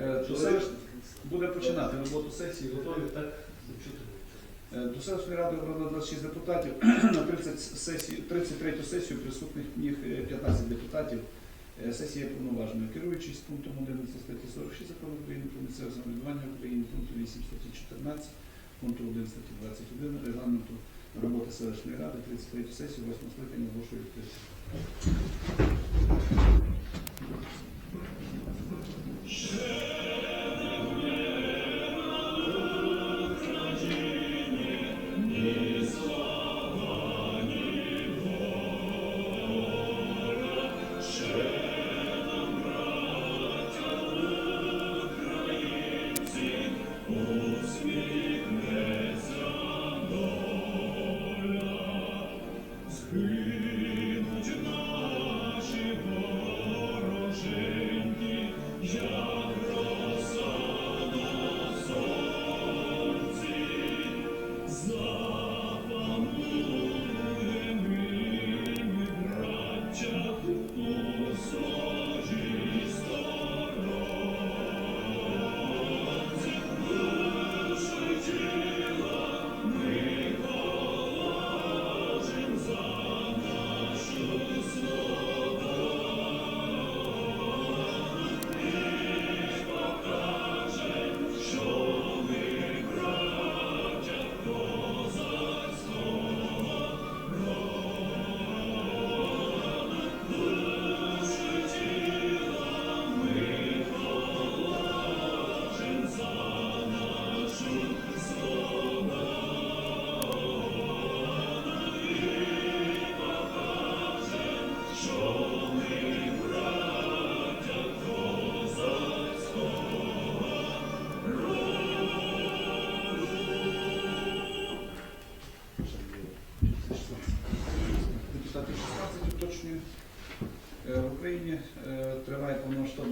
Е, до Буде починати роботу сесії. Готові? Так, Е, До селищної ради обрано 26 депутатів. На 30 сесію, 33 сесію присутніх в них е, 15 депутатів. Е, Сесія є. Керуючись пунктом 11 статті 46 закону України про місцеве самоврядування в Україні, пункту 8 статті 14, пункту 1 статті 21 регламенту роботи селищної ради 33 сесію 8 скликання оголошую відкритою.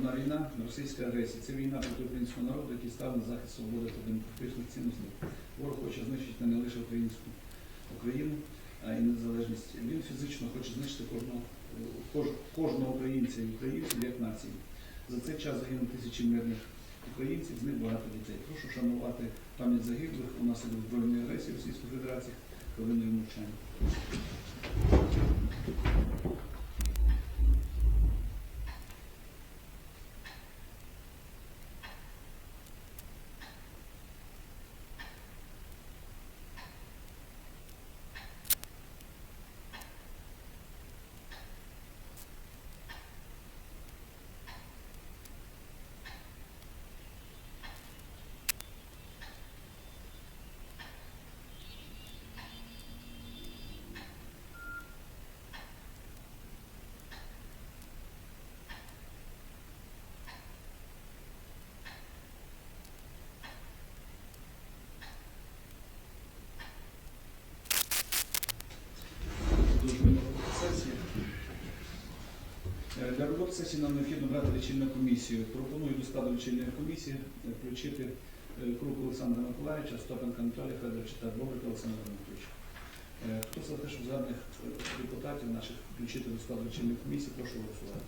Повномасштабна війна, російська агресія. Це війна проти українського народу, який став на захист свободи та демократичних цінностей. Ворог хоче знищити не лише українську Україну, а й незалежність. Він фізично хоче знищити кожного, кож- кожного українця і українців як нації. За цей час загинули тисячі мирних українців, з них багато дітей. Прошу шанувати пам'ять загиблих унаслідок збройної агресії Російської Федерації хвилиною мовчання. Продовжуємо роботу сесії. Е, Для роботи сесії нам необхідно брати лічильну комісію. Пропоную до складу лічильної комісії е, включити е, Круг Олександра Миколаївича, Стопенка Анатолія Федоровича та Бобрика Олександра Дмитровича. Е, Хто за те, щоб згаданих депутатів наших включити до складу лічильної комісії, прошу голосувати.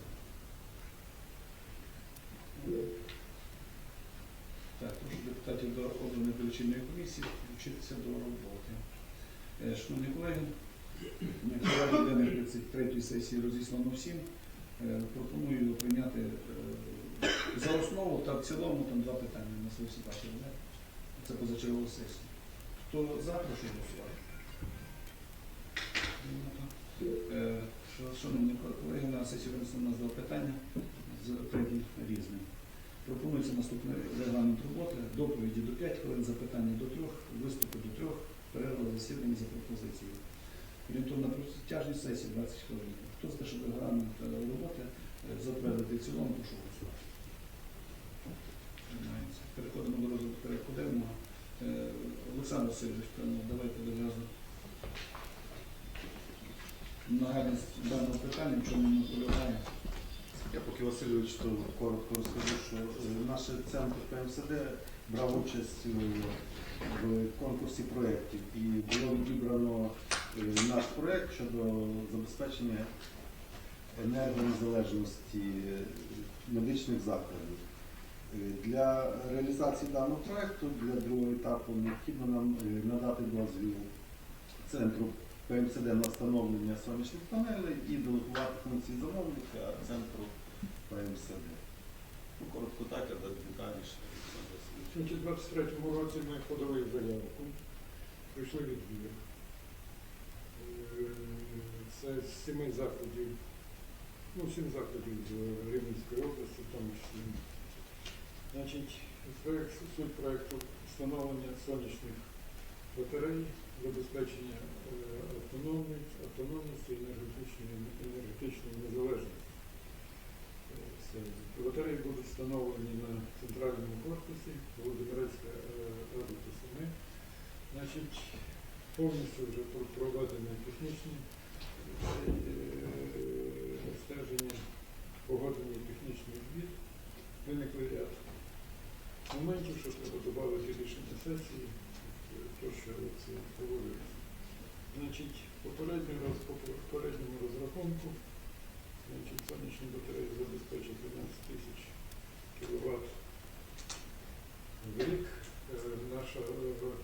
Так, прошу депутатів до обраної лічильної комісії включитися до роботи. Шановні колеги, денний 33 сесії розіслано всім. Е, Пропоную прийняти е, за основу та в цілому там два питання. У нас ви? Це позачергова сесія. Хто за, прошу голосувати. Е, Шановні колеги, на сесію винесено у нас два питання з третім різним. Пропонується наступний регламент роботи, доповіді до 5 хвилин, запитання до 3, виступи до 3, перерва засідання за пропозицією. Орієнтовна протяжність сесії 20 хвилин. Хто за те, щоб регламент роботи е, затвердити в цілому, прошу голосувати. Переходимо до порядку денного. Е, Олександр Васильович, певно, давайте одразу нагальність даного питання, в чому ми полягає. Я поки Васильович то коротко розкажу, що е, наш центр ПМСД брав участь в конкурсі проєктів і було відібрано наш проєкт щодо забезпечення енергонезалежності е, медичних закладів. Е, Для реалізації даного проекту для другого етапу необхідно нам е, надати дозвіл центру ПМСД на встановлення сонячних панелей і делегувати функції замовника центру ПМСД. Ну, коротко так, а детальніше. У 23-му році ми подали заявку, прийшли відбір. Е, з семи закладів, ну, сім закладів з Рівненської області, в тому числі. Значить, проект, суть проекту встановлення сонячних батарей, забезпечення е, автономної, автономності і енергетичної, енергетичної незалежності. Е. Батареї будуть встановлені на центральному корпусі, Володимирецька е, радуса 7. Значить, повністю вже проведені технічні е, стеження, погоджені технічний звіт. Виникли ряд моментів, що треба додати рішення сесії, то, що це говорилося. Значить, попередньому розрахунку Значить, сонячні батареї забезпечать 12 тисяч кВт в рік. Е, Наша е,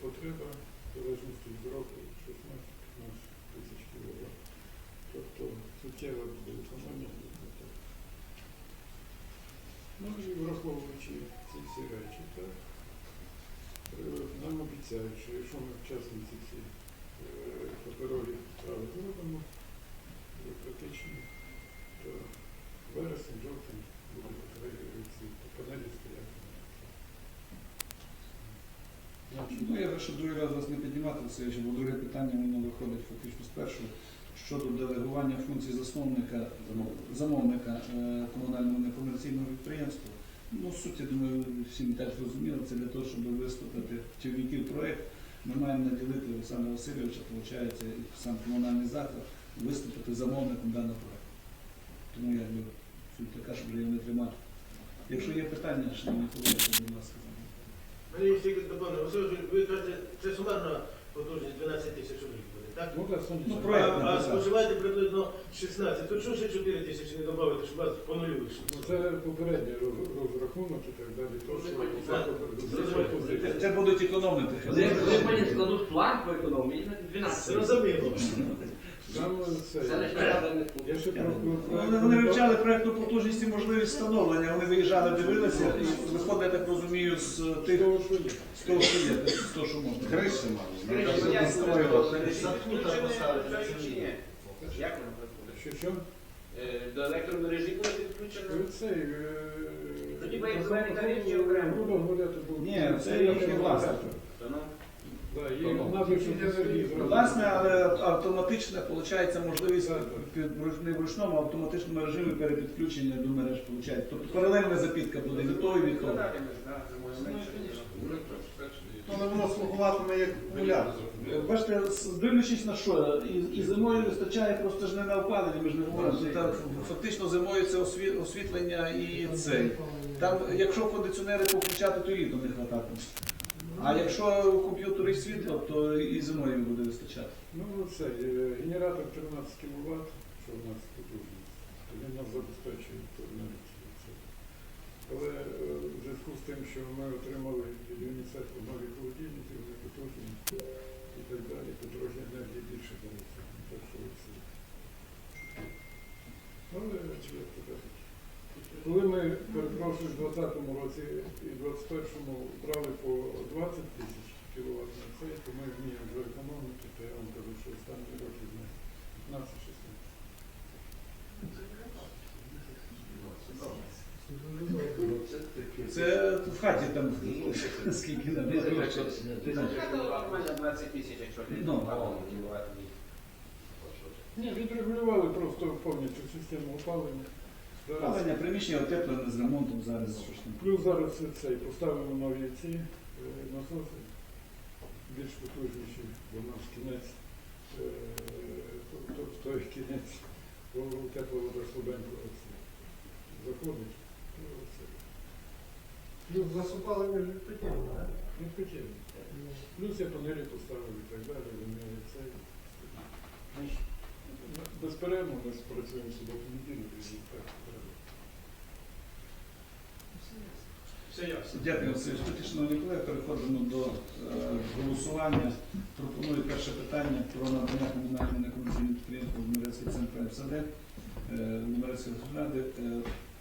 потреба в залежності від року 16-15 тисяч кВт. Суттєва буде економія. Ну і враховуючи ці всі речі, так, е, нам обіцяють, що якщо ми вчасно ці е, паперові справи зробимо, бюрократичні, то вересень, жовтень буде ці панелі стояти. Ну, я щоб другий раз вас не піднімати, Васильович, бо друге питання воно виходить фактично з першого щодо делегування функцій засновника замовника е, комунального некомерційного підприємства. Ну, суть, я думаю, всі і так зрозуміли, це для того, щоб виступити в чоловіків проєкт. Ми маємо наділити Олександра Васильовича, виходить, і сам комунальний заклад, виступити замовником даного проєкту. Тому якби суть така, щоб його не тримати. Якщо є питання, шановні колеги, то, будь ласка. Мені Васильович, ви кажете, це сумарна потужність 12 тисяч рублів буде, так? Ну, так. Ну, А, проект а написав. споживаєте приблизно 16. То чого ще 4 тисячі не додати, щоб вас по нулю вийшло? Ну, Це попередній роз- розрахунок і так далі. То, що Так. це. Це будуть економити. Вони вони потім складуть план по економії на 12 Зрозуміло. Там це. Селищна рада не Я ще Вони, вони вивчали проєктну потужність і можливість встановлення. Вони виїжджали, дивилися і виходить, я так розумію, з тих що є. з того, що є, з того, що можна. Криші мали. Як воно? Що, що? Е, До електромережі буде підключено? Цей, е, Тоді ви як тарифні окремо. Це Ні, це їхнє власне. Власне, але автоматична виходить можливість під не в ручному, а в автоматичному режимі перепідключення до мереж виходить. Тобто паралельна запітка буде від того і від того. Але воно слугуватиме як акумулятор. Бачите, дивлячись на що, і, і зимою вистачає просто ж не на опалення, ми ж не говоримо. Там фактично зимою це осві- освітлення і цей. Там, якщо кондиціонери повключати, то і літом не хвататиме. А якщо комп'ютери і світло, то і зимою буде вистачати. Ну, це е, генератор 13 кВт, що в нас потужність. То Він нас забезпечує це. Але е, в зв'язку з тим, що ми отримали від ЮНІСЕФу нові холодильники, вони потужні і так далі, то трохи енергії більше дається. Так це. Але то кажуть. Коли ми, перепрошую, в 2020 році і в 2021 брали по 20 тисяч кВт на цей, то ми вміємо вже економити, то я вам кажу, що останні роки ми 15-16. Це в хаті там скільки. Це нормально 20 тисяч, якщо Ну. Ні, відрегулювали просто повністю систему опалення. Опалення приміщення отеплене з ремонтом зараз. що ж там. Плюс зараз це цей, поставимо нові ці е, насоси, більш потужніші, бо у нас кінець, е, то- то- той кінець, коли тепла вода слабенько оце заходить. то це. Плюс засупали між відпитєм, так? Не хотіли. Плюс я панелі поставив і так далі, вони це. Ми ж безперервно ми працюємо суботу неділю, і так. Все ясно. Дякую, Василь. Тоді, шановні колеги, переходимо до е, голосування. Пропоную перше питання про надання комунальної некомерційної підприємства Номерецький центр МСД, е, Номерецької ради, е,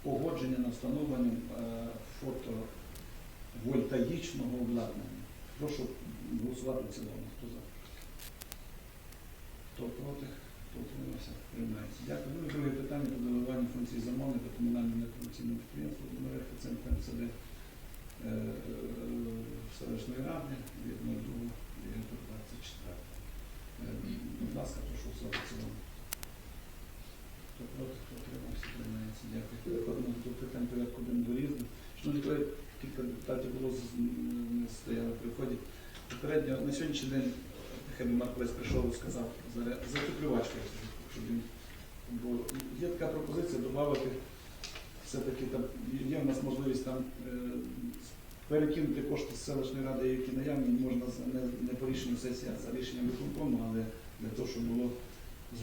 погодження на встановлення е, фотовольтаїчного обладнання. Прошу голосувати в цілому. Хто за? Хто проти? Приймається. Дякую. Ну друге питання про делегування функцій замовника комунального некомерційного підприємства Номерецький центр МСД е, е, селищної ради від 02 до 24. Е, Будь ласка, прошу голосувати в цілому. Хто проти, хто утримався, приймається. Дякую. Переходимо до питань порядку денного різних. Шановні колеги, кілька депутатів було стояли при вході. Попередньо на сьогоднішній день би Марк Лесь прийшов і сказав за, за щоб він бо є така пропозиція додати все-таки там є в нас можливість там е, перекинути кошти з селищної ради, які наявні, можна не, не по рішенню сесії, а за рішенням виконкому, але для того, щоб було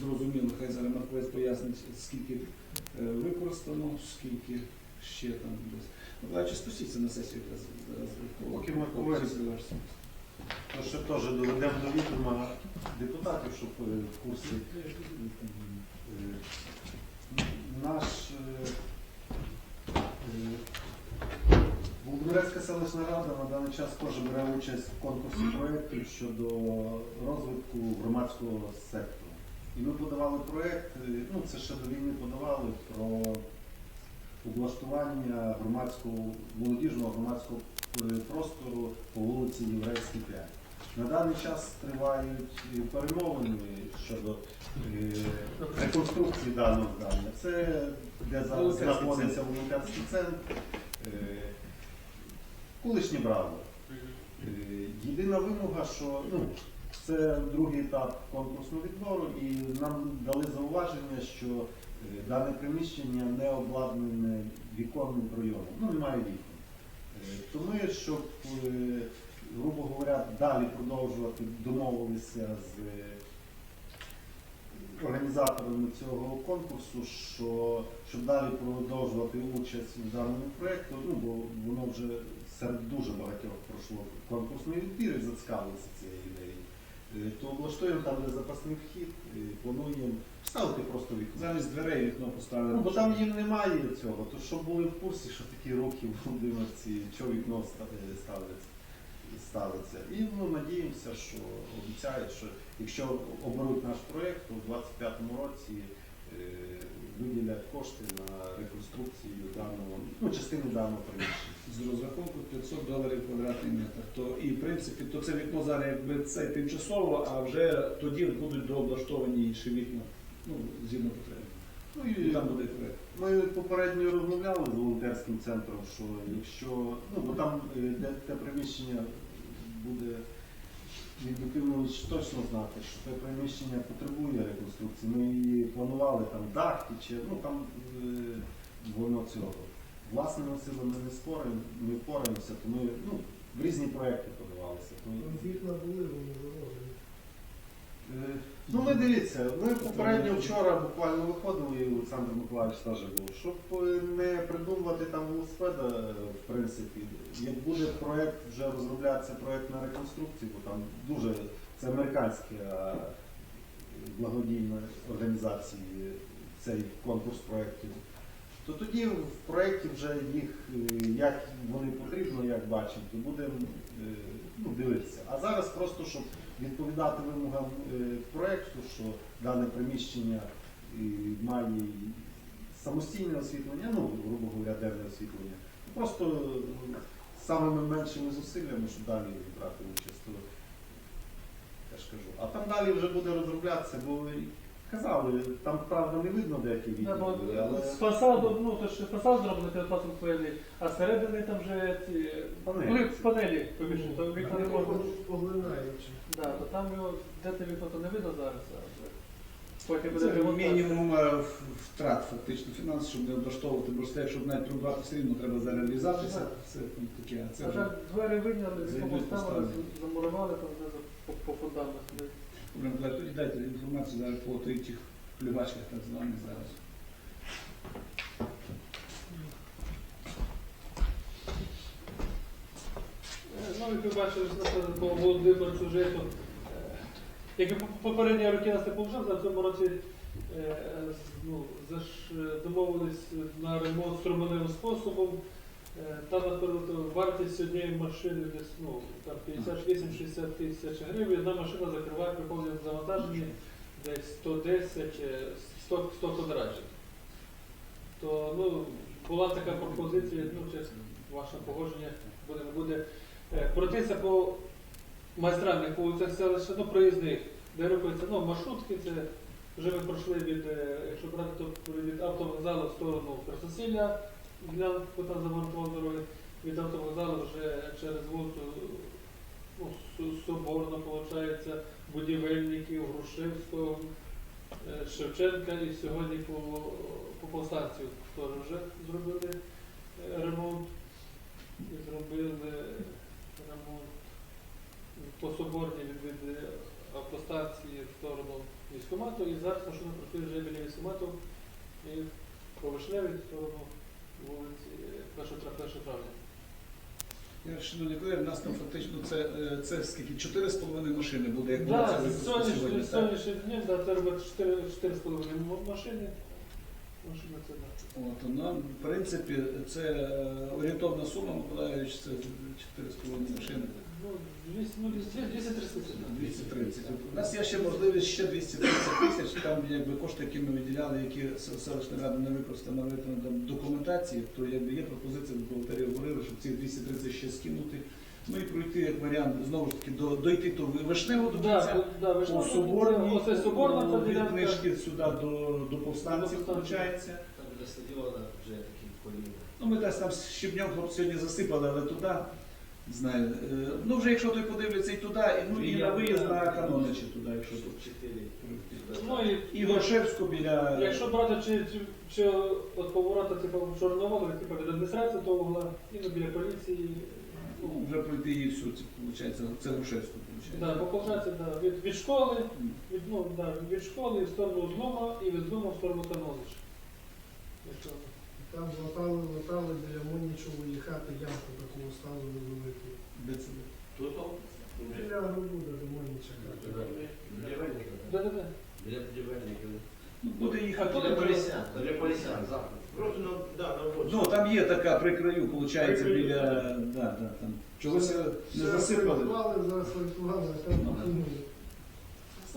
зрозуміло, хай зараз Марковець пояснить, скільки е, використано, скільки ще там десь. Миколаївич, спустіться на сесію якраз. Поки Марковець. То ще теж доведемо до відома депутатів, щоб е, в курсі. Е, Наш е, Володимирецька селищна рада на даний час теж бере участь в конкурсі проєктів щодо розвитку громадського сектору. І ми подавали проєкт, ну це ще до війни подавали про облаштування громадського молодіжного громадського простору по вулиці Єврейській 5. На даний час тривають е, перемовини щодо е, реконструкції даного здання. Це де зараз знаходиться волонтерський центр, е, колишнє браво. Єдина вимога, що ну, це другий етап конкурсного відбору, і нам дали зауваження, що дане приміщення не обладнане віконним прийомом, ну немає вікон. То ми, щоб, е, грубо говоря, далі продовжувати домовилися з е, організаторами цього конкурсу, що щоб далі продовжувати участь у даному проєкту, ну бо воно вже серед дуже багатьох пройшло конкурсний відбір і зацікавилися цією ідеєю. Е, То облаштуємо там, де запасний вхід, і плануємо ставити просто вікно. Замість дверей вікно поставили. Ну, бо там їм немає цього, то щоб були в курсі, що такі роки в Володимирці, що вікно ста- ставиться. ставиться. І ну, надіємося, що обіцяють, що якщо оберуть наш проєкт, то в 2025 році е, виділять кошти на реконструкцію даного, ну, частини даного приміщення. з розрахунку 500 доларів квадратний метр. То і в принципі, то це вікно зараз якби це тимчасово, а вже тоді будуть дооблаштовані інші вікна. Ну, згідно потреби. Ну, І і там буде проєкт. Ми попередньо розмовляли з волонтерським центром, що якщо ну бо там де те приміщення буде Дмитрович точно знати, що те приміщення потребує реконструкції. Ми її планували там дах чи ну там е, воно цього. Власними силами не споримо, не впораємося, то ми ну, в різні проекти подавалися. Вікна були, вони заложені. Ну, ми дивіться, ми попередньо вчора буквально виходили, і Олександр Миколаївич теж був, щоб е, не придумувати там велосипеда, е, в принципі, як буде проєкт, вже розроблятися проєкт на реконструкцію, бо там дуже це американська е, благодійна організація цей конкурс проєктів, то тоді в проєкті вже їх, е, як вони потрібно, як бачимо, то будемо ну, дивитися. А зараз просто, щоб відповідати вимогам е, проєкту, що дане приміщення е, має самостійне освітлення, ну, грубо говоря, денне освітлення. Просто е, самими меншими зусиллями, щоб далі брати участь. Я ж кажу. А там далі вже буде розроблятися, бо казали, там правда не видно деякі Да, відео, були, але З фасаду, ну то ж фасад зроблений платом хвилі, а зсередини там вже ці Панелі. панелі поміщені, то вікна не можна. Поглинаючи. Да, то там його де те вікно то не видно зараз. а Потім буде Це мінімум е, втрат фактично фінансів, щоб не облаштовувати, ж якщо навіть придбати все рівно треба зарелізатися. Це таке, а це А вже так двері виняли, вікно Зайдуть, поставили, поставили. замурували там знизу по, по фундаменту. Тоді дайте інформацію зараз по тих плювачках так званих зараз. Як ви бачили, по Володимиру сюжету, е, як і попередні роки нас не получилось, а в цьому році е, ну, е, домовились на ремонт струменевим способом. Е, Там, наприклад, вартість однієї машини десь ну, там 58-60 тисяч гривень. Одна машина закриває приходить завантаження десь 110, е, 100, 100 квадратів. То ну, була така пропозиція, ну, чесно, ваше погодження буде, буде. Е, Пройтися по майстральних вулицях селища, ну, проїзних, де рухаються ну, маршрутки, це вже ми пройшли від, е, якщо брати, то від автовокзалу в сторону Красосілля, ділянку там замонтували дороги, від автовокзалу вже через вулицю ну, Соборно, виходить, будівельників, Грушевського, е, Шевченка і сьогодні по, по повстанцію теж вже зробили ремонт. І зробили ремонт по Соборній від, е, автостанції в сторону військкомату. І зараз машина працює вже біля військкомату і по Вишневій в сторону вулиці 1 травня. Я шановні колеги, в нас там фактично це, е, це скільки? 4,5 машини буде, як Да, буде це з сьогодні, сьогоднішнім днем да, це робить 4 4,5 машини. От, ну, в принципі, це е, орієнтовна сума, Миколаївич, це 4,5 машини. Ну, 200, ну, 230 230. У нас є ще можливість ще 230 тисяч, там якби кошти, які ми виділяли, які селищна рада не використала на документації, то якби є пропозиція, бухгалтерія говорили, щоб ці 230 ще скинути. Ну і пройти як варіант, знову ж таки, до, дойти до вишневого до Да, кінця. да, ви ж По Соборній, Оце Соборна від книжки сюди до, до повстанців, До виходить. Там для стадіона вже такі коліна. Ну, ми десь там щебнем хлопці сьогодні засипали, але туди, не знаю. е, Ну, вже якщо той подивиться і туди, і, ну, і на виїзд на каноничі туди, якщо тут. Чотири. Ну, і, І Горшевську біля. Якщо брати чи, чи, чи от поворота типу, в Чорноволу, типу від адміністрації того угла, і ну, біля поліції. Ну, вже пройти її всю, це виходить, це Грушевську, да, виходить. да, від, від школи, від, ну, да, від школи в сторону Злома і від Злома в сторону Канонич. Якщо- Там латали, латали біля Монічової хати ямку таку ставили велику. Де це? Тут Біля Грубуда до Моніча хати. Да-да-да. Для будівельників. Ну, буде їхати. Для полісян. Для полісян, завтра. Просто на, да, на обочині. Ну, там є така при краю, виходить, При краю, біля. Да, да, там. Чогось не засипали. асфальтували, заасфальтували, а там Ну.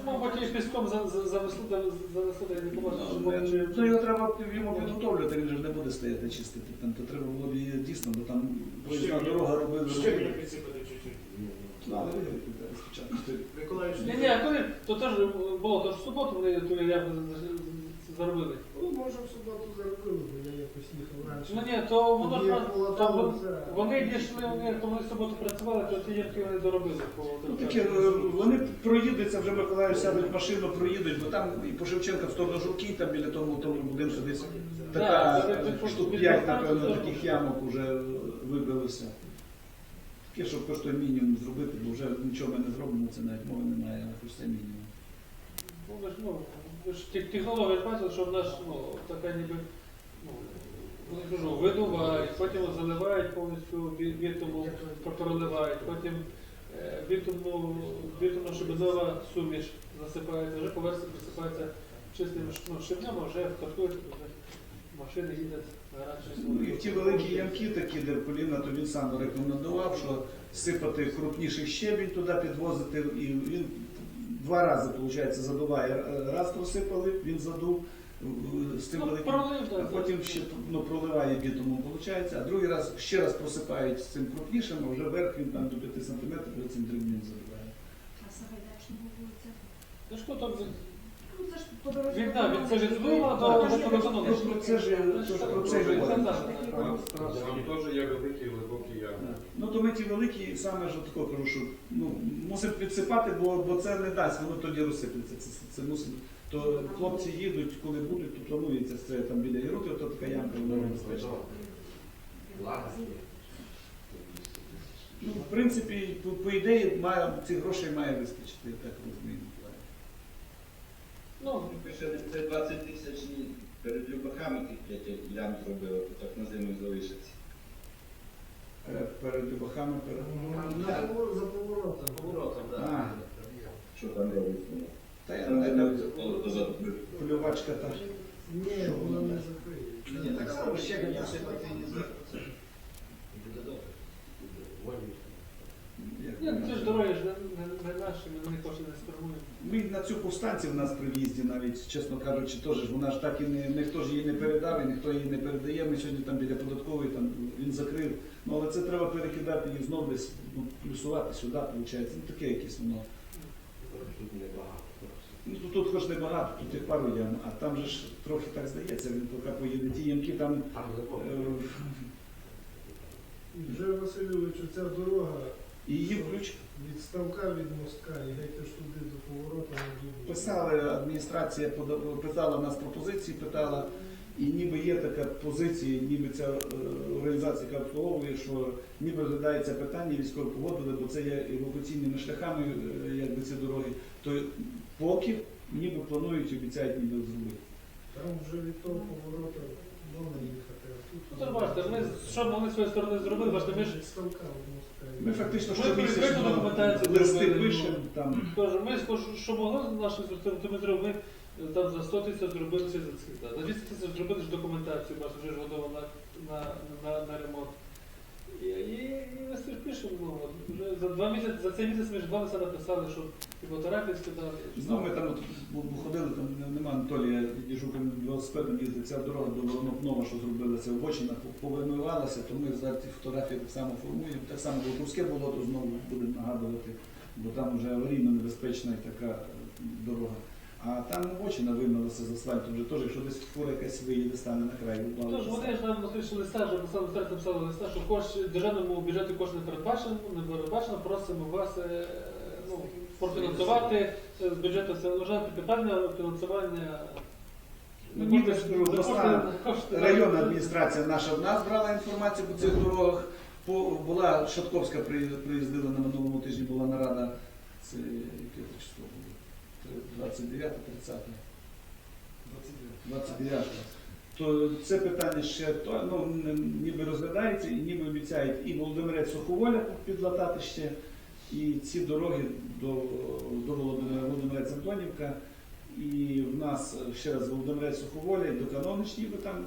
Ну, піском за- за- занесли, да, занесли, да, я не побачив, що Ну, вони Ну, його треба йому підготовлювати, він же ж не буде стояти чистити. Там то треба було б її дійсно, бо там проїзна дорога робили. Щебінь робили. підсипати чуть-чуть. Ну, але видите, спочатку. Миколаївич, Ні, ні, а коли, то теж було, то ж в суботу вони ту явку заробили. Ну, може в суботу заробили, бо я якось їхав раніше. Ну ні, то воно Тоді ж полатали вон- це. вони дійшли, вони то вони в суботу працювали, то ті ямки вони доробили по Ну, таке, е, вони проїдуться, вже Миколаїв сядуть в машину, проїдуть, бо там і по Шевченка в сторону Жуки, там біля тому, тому будинку десь така це е, штук від 5, Констанції напевно, таких ямок вже вибилося. Таке, щоб коштує мінімум зробити, бо вже нічого ми не зробимо, це навіть мови немає, але це мінімум. Ну, ви ж, ну, технологія ж що в нас ну, така ніби, ну, кажу, видувають, потім заливають повністю бі- бітумом, проливають, потім е, бітумну, бітумно шибенова суміш засипається, вже по версії присипається чистим ну, щебнем, а вже в катку вже машини їдять. Ну, і в ті великі ямки такі, де коліна, то він сам рекомендував, що сипати крупніший щебінь туди підвозити, і він два рази, виходить, задуває. Раз просипали, він задув е, з тим Ну, великим. пролив, А потім ще ну, проливає бітумом, виходить, а другий раз ще раз просипають з цим крупнішим, а вже верх він там до 5 см вже цим дрібним заливає. А Сагайдачного вулиця? Ну, від- Ну, це ж по від, да, від, це від злива А, до я до про- це ж я- то ж про це ж говорю. Там теж є великі глибокі ями. Ну то ми ті великі, саме ж тако кажу, що ну, мусимо підсипати, бо, бо це не дасть, воно тоді розсиплеться. Це, це, мусимо. То хлопці їдуть, коли будуть, то планується це там біля Єрути, то така ямка вона небезпечна. Ну, в принципі, по, по ідеї має, цих грошей має вистачити, я так розумію. Ну, Пише, це 20 тисяч ні, перед Любахами тих 5 ям зробили, то так на зиму залишиться. е, перед Любахами, перед. Повор- за поворотом. Поворотом, А. Що там робиться? Та я не знаю, плювачка та. Ні, вона не закриє. Ні, так само ще не насипати і не як Ні, це ж дороги ж не, не на не сформуємо. Ми на цю повстанцію в нас при в'їзді навіть, чесно кажучи, теж вона ж так і не ніхто ж її не передав, і ніхто її не передає. Ми сьогодні там біля податкової там він закрив. Ну але це треба перекидати її знову десь ну, плюсувати сюди, виходить. Ну таке якесь воно. Тут небагато. Ну тут, тут хоч небагато, тут їх пару ям, а там же ж трохи так здається, він поки поїде. Ті ямки там. Е, вже Васильович, ця дорога і її включ. від ставка від мостка і геть аж туди до поворота Дубу. Писали, адміністрація пода- питала нас пропозиції, питала, і ніби є така позиція, ніби ця е, організація, яка обслуговує, що ніби розглядається питання, військові погодили, бо це є евакуаційними шляхами, е, якби ці дороги. То поки ніби планують, обіцяють ніби зробити. Там вже від того поворота можна їхати. Ну, то бачите, ми що могли з своєї сторони зробити, бачите, ми ж. Ми фактично Ми щомісячно відкриту документацію листи зробили, ну. пишемо там. Тож ми що могли з нашої сторони, то ми зробили там за 100 тисяч зробили це за скільки. За 200 тисяч зробили ж документацію, бачите, вже ж готова на, на, на, на ремонт. І, і, і ж пишемо, ну, вже за два місяці, за цей місяць ми ж два листа написали, що і фотографії скидали. і Ну, ми там от бу- ходили, там нема Анатолія Діжука велосипедом їздить, ця дорога до Воронопнова, що зробили, це обочина повимивалася, то ми зараз ті фотографії так само формуємо. Так само Волковське болото знову будемо нагадувати, бо там вже аварійно небезпечна і така дорога. А там обочина вимилася з асфальтом, вже теж, якщо десь фура якась виїде, стане на край. Тож вони ж нам напишуть листа, вже написали листа, написали листа, що кошти державному бюджеті кошти не передбачено, не передбачено, просимо вас е, ну, профінансувати е, з бюджету це вважати питання фінансування. Ну, ніби ж, ну, обласна кошти- Районна адміністрація наша в нас брала інформацію по цих дорогах. По, була Шатковська при- приїздила на минулому тижні, була нарада. Це яке це число було? 29 30 29 То це питання ще то, ну, ніби розглядається і ніби обіцяють і Володимирець Суховоля підлатати ще, і ці дороги до, до Володимира Володимирець Антонівка. І в нас ще раз Володимирець Суховоля і до Канонич ніби там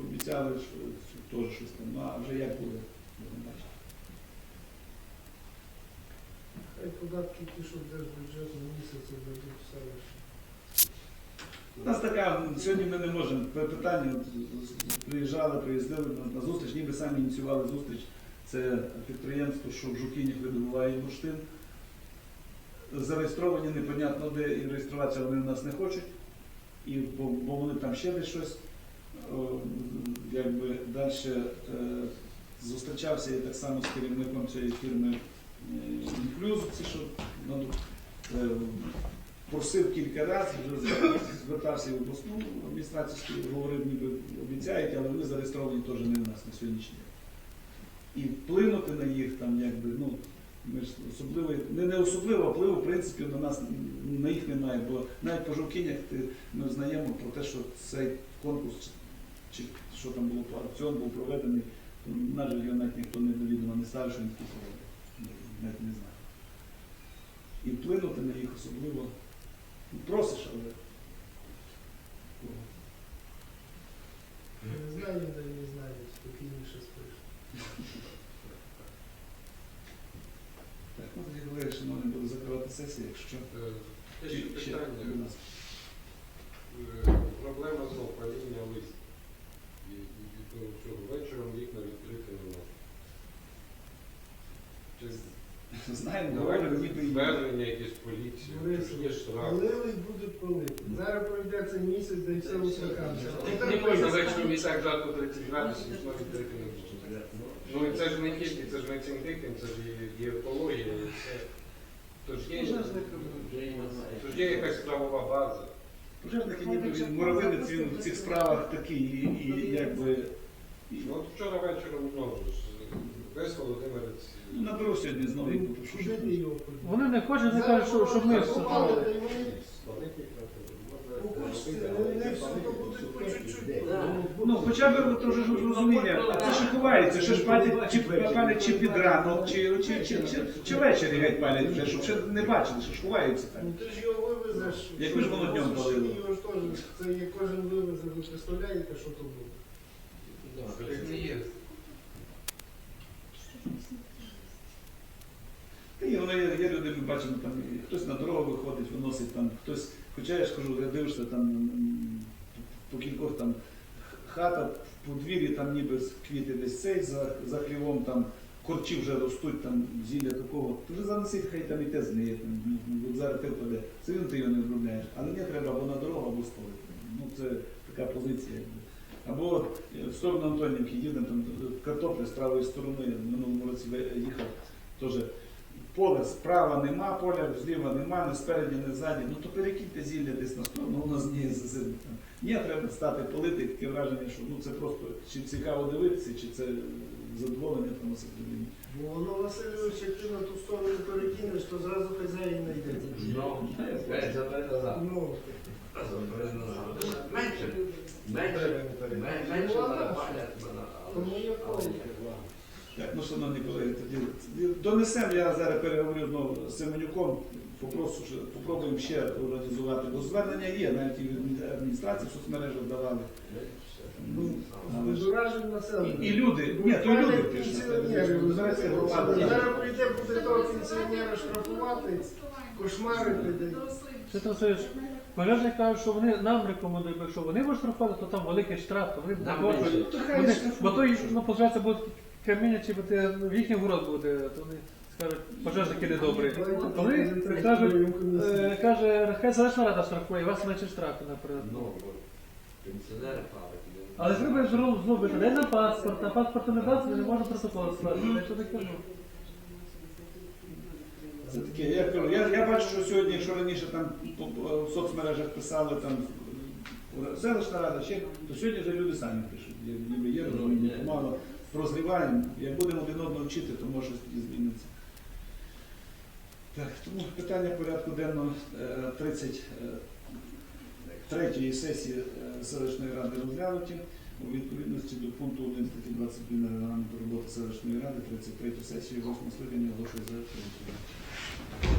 обіцяли, що теж щось там. Ну а вже як буде, будемо бачити. Хай податки ті, що У нас така, сьогодні ми не можемо. Питання приїжджали, приїздили на, зустріч, ніби самі ініціювали зустріч. Це підприємство, що в Жукінях видобуває бурштин. Зареєстровані непонятно де і реєструватися вони в нас не хочуть. І, бо, бо вони там ще десь щось. О, якби далі е, зустрічався я так само з керівником цієї фірми е, Інклюз, це що просив кілька разів, звертався в обласну адміністрацію, говорив, ніби обіцяють, але вони зареєстровані теж не в нас на сьогоднішній день. І вплинути на їх там, якби, ну, ми ж особливо, не, не особливо, а впливу, в принципі, на нас на їх немає. Бо навіть по жовкіннях ти, ми знаємо про те, що цей конкурс, чи що там було, аукціон був проведений, на жаль, його навіть ніхто не до відома не ставив, що він такий. Навіть не знаю. І вплинути на їх особливо. Просиш, але. Не знаю, де не знаю, спокійніше спиш. Так, ну тоді говорили, шановні, буду закривати сесію, якщо Те ще ще, питання. будь ласка. Е, Проблема знов паління листя. І, і, цього вечором вікна відкрити не можна. Чи з- знаємо, давайте говоримо, ніби і- звернення якесь поліції, Борис, є штраф. Палили і будуть палити. Зараз пройде цей місяць, де все усміхається. Не можна вечором і так жарко 30 градусів, ніж відкрити не можна. Ну і це ж не тільки, це ж не цим диким, це ж і, і екологія, і все. Тож є, тож є якась правова база. Пожежники ніби він муравинець він в цих справах такий, і, і якби. і- Ну, от вчора вечором знову ж весь Володимирець. Ну, Наберу сьогодні знову і? Вони не хочуть, вони кажуть, що, щоб ми Не все. Ну, хоча б то вже ж розуміння, а це ж ховається, що ж палять чи, палять чи під ранок, чи, чи, чи, чи, чи ввечері геть палять вже, щоб ще не бачили, що ж ховаються так. Ну ти ж його вивезеш. Якби ж воно днем палило. Його ж теж, це є кожен вивезе, ви представляєте, що то буде? Та ні, воно є, є люди, ми бачимо, там і хтось на дорогу виходить, виносить там, хтось, хоча я ж кажу, я дивишся там по кількох там хата в подвір'ї, там ніби квіти десь цей за, за хлівом, там корчі вже ростуть, там зілля такого. Ти вже заносить, хай там і те зміє, там, ну, от зараз ти впаде. Це він ти його не обробляєш. Але не треба або на дорогу, або столити. Ну це така позиція. Або е, в сторону Антонівки їдемо, там картопля з правої сторони, в минулому році їхав, теж поле справа нема, поля зліва нема, не спереді, не ззаді. Ну то перекиньте зілля десь на сторону, воно зніє за зиму. Ні, треба стати полити, таке враження, що ну це просто чи цікаво дивитися, чи це задоволення приносить людині. Бо воно, Васильович, як ти на ту сторону перекинеш, то зразу хазяїн знайдеться. Ну, Менше. Так, ну шановні колеги, тоді донесемо, я зараз переговорю знову з Семенюком, попрошу, що попробуємо ще організувати, бо звернення є, навіть і від адміністрації в соцмережах давали. Ну, але ж- Виражень населення. І, і люди, ні, то люди пишуть. Пенсіонерів. Зараз прийде буде того пенсіонера штрафувати, кошмарити. Що ти Васильович, пожежник кажуть, що вони нам рекомендують, якщо вони будуть штрафувати, то там великий штраф, то вони Нам менше. То хай Вони, штрафують. бо той, ну, получається, буде каміння, чи буде в їхній город буде, то вони скажуть, пожежники недобрі. Вони кажуть, е, каже, хай селищна рада штрафує, у вас менше штрафи, наприклад. Ну, пенсіонери палять. Але треба зробити, зробити день на паспорт, на паспорту не дасть, не можна протокол скласти. Я що так кажу. Це таке, я кажу, я, я бачу, що сьогодні, якщо раніше там по- по- в соцмережах писали там селищна рада, ще, то сьогодні вже люди самі пишуть. Є, ніби є розуміння, помало розливаємо. Як будемо один одного вчити, то може і зміниться. Так, тому питання порядку денного е, 33 сесії е, селищної ради розглянуті. У відповідності до пункту 1 статті 22 регламенту роботи селищної ради 33 сесії 8 скликання оголошую за відкритою.